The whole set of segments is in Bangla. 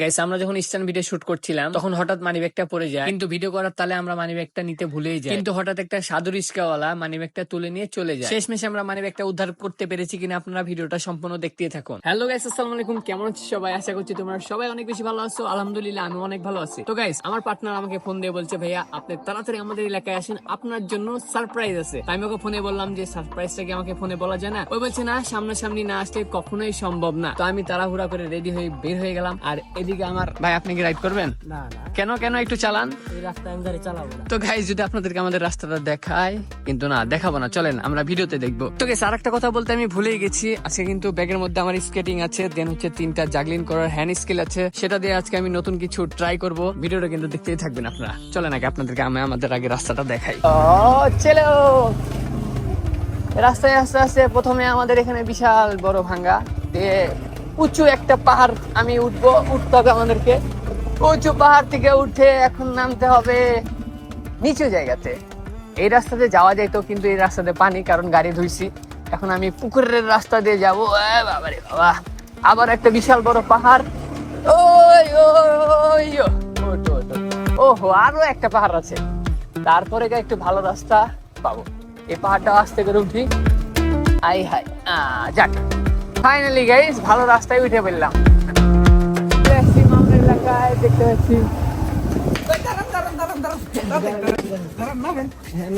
গাইস আমরা যখন স্ট্যান্ড ভিডিও শুট করছিলাম, তখন হঠাৎ মানি ব্যাগটা পড়ে যায়। কিন্তু ভিডিও করার তালে আমরা মানি ব্যাগটা নিতে ভুলেই যাই। কিন্তু হঠাৎ একটা সাধু রিস্কাওয়ালা মানি ব্যাগটা তুলে নিয়ে চলে যায়। শেষমেশে আমরা মানি ব্যাগটা উদ্ধার করতে পেরেছি কিনা আপনারা ভিডিওটা সম্পূর্ণ দেখতে থাকুন। হ্যালো গাইস আসসালামু আলাইকুম। কেমন আছো সবাই? আশা করছি তোমরা সবাই অনেক বেশি ভালো আছো। আলহামদুলিল্লাহ আমি অনেক ভালো আছি। তো গাইস আমার পার্টনার আমাকে ফোন দিয়ে বলছে, ভাইয়া, আপনি তাড়াতাড়ি আমাদের এলাকায় আসেন। আপনার জন্য সারপ্রাইজ আছে। আমি ওকে ফোনে বললাম যে সারপ্রাইজটা কি আমাকে ফোনে বলা যায় না? ওই বলছে, না, সামনাসামনি না আসলে কখনোই সম্ভব না। তো আমি তাড়াহুড়া করে রেডি হয়ে বের হয়ে গেলাম। আর এদিকে আমার ভাই আপনি কি রাইড করবেন? না না। কেন কেন একটু চালান? এই রাস্তায় আমি গাড়ি চালাবো না। তো গাইজ যদি আপনাদেরকে আমাদের রাস্তাটা দেখায় কিন্তু না দেখাবো না চলেন আমরা ভিডিওতে দেখব। তো গেছে আর একটা কথা বলতে আমি ভুলেই গেছি। আজকে কিন্তু ব্যাগের মধ্যে আমার স্কেটিং আছে দেন হচ্ছে তিনটা জাগলিন করার হ্যান্ড স্কিল আছে। সেটা দিয়ে আজকে আমি নতুন কিছু ট্রাই করব। ভিডিওটা কিন্তু দেখতেই থাকবেন আপনারা। চলেন আগে আপনাদেরকে আমি আমাদের আগে রাস্তাটা দেখাই। ও চলো। রাস্তায় আস্তে আস্তে প্রথমে আমাদের এখানে বিশাল বড় ভাঙ্গা। দিয়ে উঁচু একটা পাহাড় আমি উঠবো, উঠতে হবে আমাদেরকে। উঁচু পাহাড় থেকে উঠে এখন নামতে হবে নিচু জায়গাতে। এই রাস্তাতে যাওয়া যাইতো, কিন্তু এই রাস্তাতে পানি, কারণ গাড়ি ধুইছি। এখন আমি পুকুরের রাস্তা দিয়ে যাব। বাবারে বাবা আবার একটা বিশাল বড় পাহাড়। আরও একটা পাহাড় আছে। তারপরে একটু ভালো রাস্তা পাবো। এই পাহাড়টা আস্তে করে উঠি। আই হাই যাক। ফাইনালি গাইস ভালো রাস্তায় উঠে পড়লাম। এলাকায় দেখতে পাচ্ছি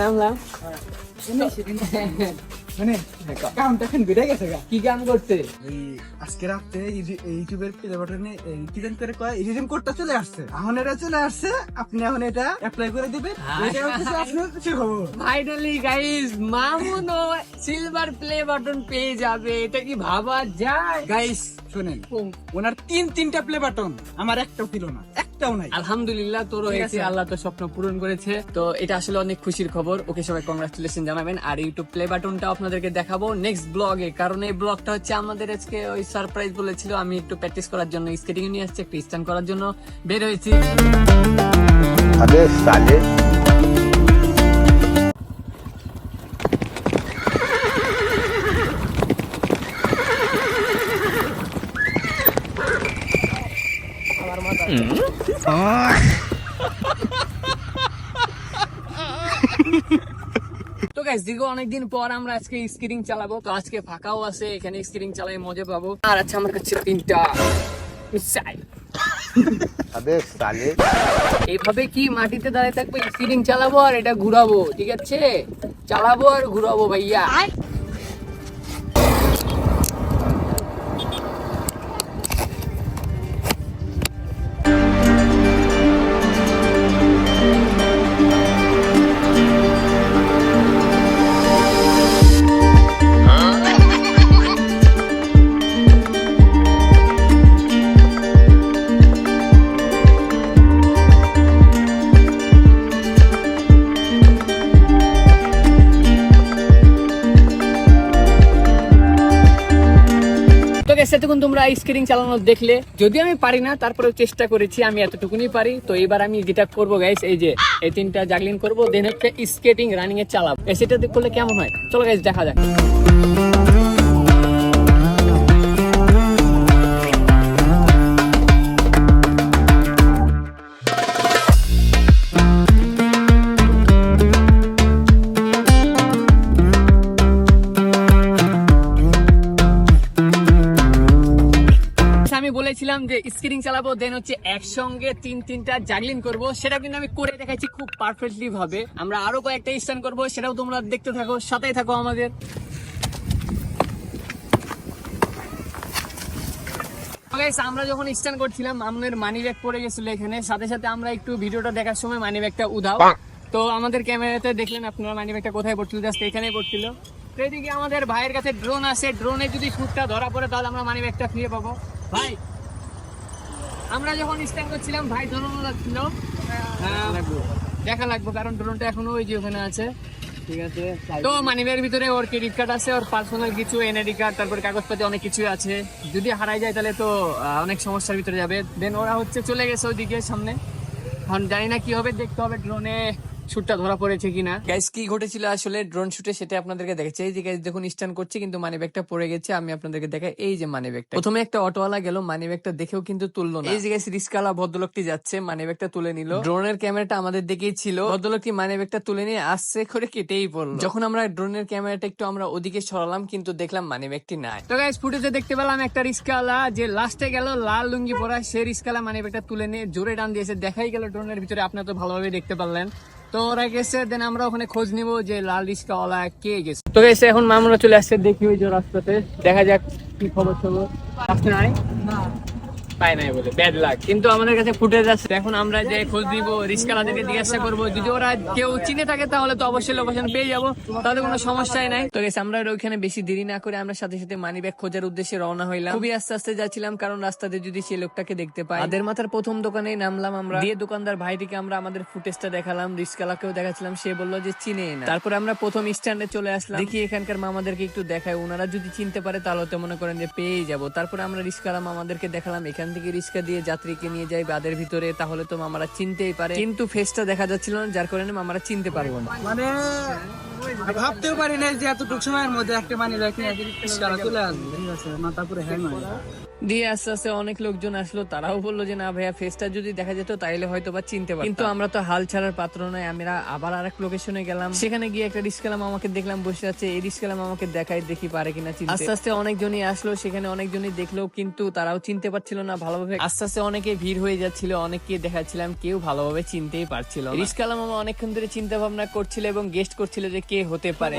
নামলাম। মানে কামটা এখন বেড়ে গেছে গা। কি কাম করতে? আজকে রাতে ইউটিউবের প্লে বাটনে কি জান করে কয় এডিটিং করতে চলে আসছে। এখন এটা চলে আসছে আপনি এখন এটা অ্যাপ্লাই করে দিবেন। এটা হচ্ছে আপনার খবর। ফাইনালি গাইস মামুনো সিলভার প্লে বাটন পেয়ে যাবে এটা কি ভাবা যায়? গাইস শুনেন ওনার তিন তিনটা প্লে বাটন আমার একটাও ছিল না। একটাও নাই। আলহামদুলিল্লাহ তোর হয়েছে আল্লাহ তো স্বপ্ন পূরণ করেছে। তো এটা আসলে অনেক খুশির খবর। ওকে সবাই কংগ্রাচুলেশন জানাবেন। আর ইউটিউব প্লে বাটনটা আপনাদেরকে দেখাবো নেক্সট ব্লগে কারণ এই ব্লগটা হচ্ছে আমাদের আজকে ওই সারপ্রাইজ বলেছিল। আমি একটু প্র্যাকটিস করার জন্য স্কেটিং নিয়ে আসছি একটু স্ট্যান্ড করার জন্য। বের হয়েছি। তো গাইস দীর্ঘ অনেকদিন পর আমরা আজকে স্কিটিং চালাবো। তো আজকে ফাঁকাও আছে এখানে স্কিটিং চালাই মজা পাবো। আর আচ্ছা আমার কাছে তিনটা চাই এইভাবে কি মাটিতে দাঁড়িয়ে থাকব স্কিটিং চালাবো আর এটা ঘুরাবো ঠিক আছে? চালাবো আর ঘুরাবো ভাইয়া। এতক্ষণ তোমরা স্কেটিং চালানো দেখলে। যদি আমি পারি না তারপরে চেষ্টা করেছি, আমি এতটুকুনি পারি। তো এবার আমি যেটা করব গাইস এই যে, এই তিনটা জাগলিন করব দেন হচ্ছে স্কেটিং রানিং এ চালাবো সেটা করলে কেমন হয়? চলো গাইস দেখা যাক। বলেছিলাম যে স্কিরিং চালাবো দেন হচ্ছে একসঙ্গে তিন তিনটা জাগলিং করব। সেটা কিন্তু আমি করে দেখাচ্ছি খুব পারফেক্টলি ভাবে। আমরা আরও কয়েকটা স্ট্যান্ড করব সেটাও তোমরা দেখতে থাকো সাথেই থাকো আমাদের। আমরা যখন স্ট্যান্ড করছিলাম আমাদের মানি ব্যাগ পড়ে গেছিল এখানে। সাথে সাথে আমরা একটু ভিডিওটা দেখার সময় মানি ব্যাগটা উধাও। তো আমাদের ক্যামেরাতে দেখলেন আপনারা মানি ব্যাগটা কোথায় পড়ছিল? জাস্ট এখানেই পড়ছিল। তো এদিকে আমাদের ভাইয়ের কাছে ড্রোন আছে। ড্রোনে যদি শুটটা ধরা পড়ে তাহলে আমরা মানি ব্যাগটা ফিরে পাবো। ভাই আমরা যখন স্ট্যান্ড করছিলাম ভাই ধরুন ছিল আহ, দেখা লাগবো। কারণ ড্রোনটা এখনও ওই যে ওখানে আছে। ঠিক আছে তো মানিব্যাগের ভিতরে ওর ক্রেডিট কার্ড আছে ওর পার্সোনাল কিছু এনআইডি কার্ড তারপর কাগজপাতি অনেক কিছু আছে। যদি হারাই যায় তাহলে তো অনেক সমস্যার ভিতরে যাবে। দেন ওরা হচ্ছে চলে গেছে ওইদিকে সামনে। এখন জানি না কি হবে দেখতে হবে ড্রোনে শুটটা ধরা পড়েছে কিনা? গাইস কি ঘটেছিল আসলে? ড্রোন শুটে সেটা আপনাদেরকে দেখাচ্ছি। এই যে গাইস দেখুন স্ট্যান্ড করছে কিন্তু মানি ব্যাগটা পড়ে গেছে। আমি আপনাদেরকে দেখাই। এই যে মানি ব্যাগটা প্রথমে একটা অটোওয়ালা গেল মানি ব্যাগটা দেখেও কিন্তু তুললো না। এই যে গাইস রিস্কালা ভদ্রলোকটি যাচ্ছে মানি ব্যাগটা তুলে নিল। ড্রোনের ক্যামেরাটা আমাদের দিকেই ছিল। ভদ্রলোকটি মানি ব্যাগটা তুলে নিয়ে আসছে করে কেটেই পড়ল। যখন আমরা ড্রোনের ক্যামেরাটা একটু আমরা ওদিকে সরালাম কিন্তু দেখলাম মানি ব্যাগটি নাই। তো গাইস ফুটেজে দেখতে পেলাম একটা রিস্কালা যে লাস্টে গেল লাল লুঙ্গি পরা সে রিস্কালা মানি ব্যাগটা তুলে নিয়ে জোরে টান দিয়েছে। দেখাই গেল ড্রোনের ভিতরে আপনারা তো ভালোভাবে দেখতে পারলেন। তো ওরা গেছে দেন আমরা ওখানে খোঁজ নিব যে লাল কে গেছে। তো গেছে এখন মামুরা চলে আসছে দেখি ওই যে রাস্তাতে। দেখা যাক কি খবর খবর আসতে নাই? পাই নাই বলে ব্যাড কিন্তু আমাদের কাছে ফুটেজ আছে। এখন আমরা যে খোঁজ দিব রিস্কালাদেরকে জিজ্ঞাসা যদি ওরা কেউ চিনে থাকে, তাহলে তো অবশ্যই লোকেশন পেয়ে যাব। তাহলে কোনো সমস্যাই নাই। তো গেছে আমরা ওইখানে বেশি দেরি না করে আমরা সাথে সাথে মানি ব্যাগ খোঁজার উদ্দেশ্যে রওনা হইলাম। খুবই আস্তে আস্তে যাচ্ছিলাম, কারণ রাস্তাতে যদি লোকটাকে দেখতে পাই। মাথার প্রথম দোকানে নামলাম আমরা। দিয়ে দোকানদার ভাইটিকে আমরা আমাদের ফুটেজটা দেখালাম, রিস্কালাকেও দেখাচ্ছিলাম। সে বলল যে, চিনে না। তারপরে আমরা প্রথম স্ট্যান্ডে চলে আসলাম। দেখি এখানকার মামাদেরকে একটু দেখায়। ওনারা যদি চিনতে পারে, তাহলে তো মনে করেন যে পেয়ে যাব। তারপরে আমরা রিস্কালা মামাদেরকে দেখালাম এখান থেকে রিক্সা দিয়ে যাত্রীকে নিয়ে যাই বাদের ভিতরে, তাহলে তো মামারা চিনতেই পারে। কিন্তু ফেসটা দেখা যাচ্ছিল না, যার কারণে মামারা চিনতে পারব না। মানে ভাবতেও পারি না যে এতটুকু সময়ের মধ্যে একটা মানি ব্যাগ নিয়ে চলে মাথা। দিয়ে আস্তে আস্তে অনেক লোকজন আসলো তারাও বলল যে না ভাইয়া ফেসটা যদি দেখা যেত তাইলে হয়তো বা চিনতে পারতাম। কিন্তু আমরা তো হাল ছাড়ার পাত্র নয় আমরা আবার আরেক লোকেশনে গেলাম। সেখানে গিয়ে একটা রিস্কালাম আমাকে দেখলাম বসে আছে। এই রিস্কালাম আমাকে দেখাই দেখি পারে কিনা চিনতে। আস্তে আস্তে অনেকজনই আসলো সেখানে অনেকজনই দেখল কিন্তু তারাও চিনতে পারছিল না ভালোভাবে। আস্তে আস্তে অনেকে ভিড় হয়ে যাচ্ছিল অনেককে দেখাচ্ছিলাম কেউ ভালোভাবে চিনতেই পারছিল রিস্কালাম মামা অনেকক্ষণ ধরে চিন্তা ভাবনা করছিল এবং গেস্ট করছিল যে কে হতে পারে।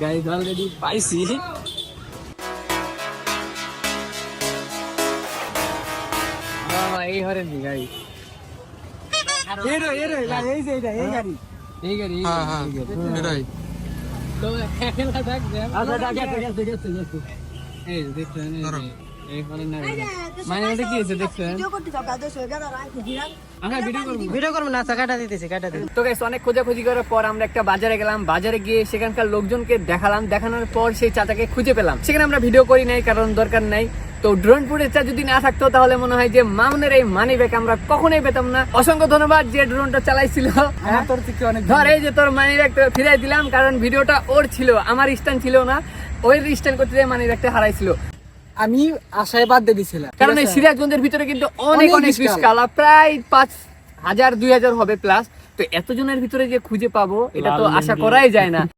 গাড়ি অলরেডি পাইছি বাবা, এই হরেন নি গাড়ি এরো এরো ভাই এই যে এটা এই গাড়ি। এই গাড়ি হ্যাঁ হ্যাঁ এটাই। তো খেলা আচ্ছা এই মানে। ওটা কি হয়েছে দেখছেন? আমরা ভিডিও করব। ভিডিও করব না কাটা দিতেছি কাটা দিতে তো গাইস অনেক খোঁজাখুঁজি করার পর আমরা একটা বাজারে গেলাম। বাজারে গিয়ে সেখানকার লোকজনকে দেখালাম। দেখানোর পর সেই চাচাকে খুঁজে পেলাম। সেখানে আমরা ভিডিও করি নাই কারণ দরকার নাই। তো ড্রোন ফুটেজটা যদি না থাকতো তাহলে মনে হয় যে মামুনের এই মানি ব্যাগ আমরা কখনোই পেতাম না। অসংখ্য ধন্যবাদ যে ড্রোনটা চালাইছিল। তোর ধর এই যে তোর মানি ব্যাগটা ফিরাই দিলাম কারণ ভিডিওটা ওর ছিল আমার স্ট্যান্ড ছিল না। ওই স্ট্যান্ড করতে মানি ব্যাগটা হারাইছিল। আমি আশায় বাদ দিয়ে দিছিলাম। কারণ এই সিরাজগঞ্জের ভিতরে কিন্তু অনেক অনেক রিস্কা। প্রায় পাঁচ হাজার দুই হাজার হবে প্লাস তো এতজনের ভিতরে যে খুঁজে পাবো এটা তো আশা করাই যায় না।